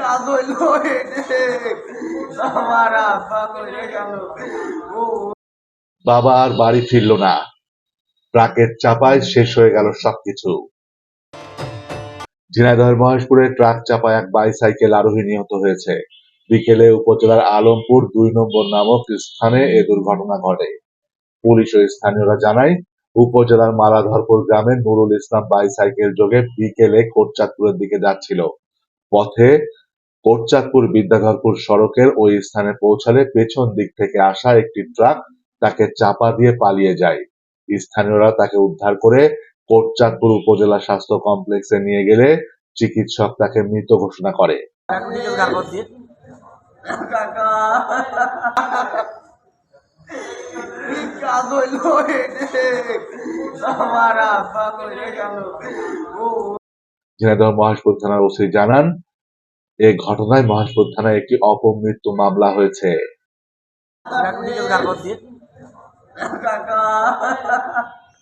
কাজ হইল এনে আমার আব্বা গেল। বাবা আর বাড়ি ফিরল না। ট্রাকের চাপায় শেষ হয়ে গেল সবকিছু। ঝিনাইদহের মহেশপুরে ট্রাক চাপায় এক বাইসাইকেল আরোহী নিহত হয়েছে। বিকেলে উপজেলার আলমপুর দুই নম্বর নামক স্থানে এ দুর্ঘটনা ঘটে। পুলিশ ও স্থানীয়রা জানায়, উপজেলার মালাধরপুর গ্রামে নুরুল ইসলাম বাইসাইকেল যোগে বিকেলে কোটচাঁদপুরের দিকে যাচ্ছিল। পথে কোটচাঁদপুর বিদ্যাধরপুর সড়কের ওই স্থানে পৌঁছালে পেছন দিক থেকে আসা একটি ট্রাক তাকে চাপা দিয়ে পালিয়ে যায়। স্থানীয়রা তাকে উদ্ধার করে কোটচাঁদপুর উপজেলা স্বাস্থ্য কমপ্লেক্সে নিয়ে গেলে চিকিৎসক তাকে মৃত ঘোষণা করে। ঝিনাইদহ মহেশপুর থানার ওসি জানান এ ঘটনায় মহেশপুর থানায় একটি অপমৃত্যু মামলা হয়েছে।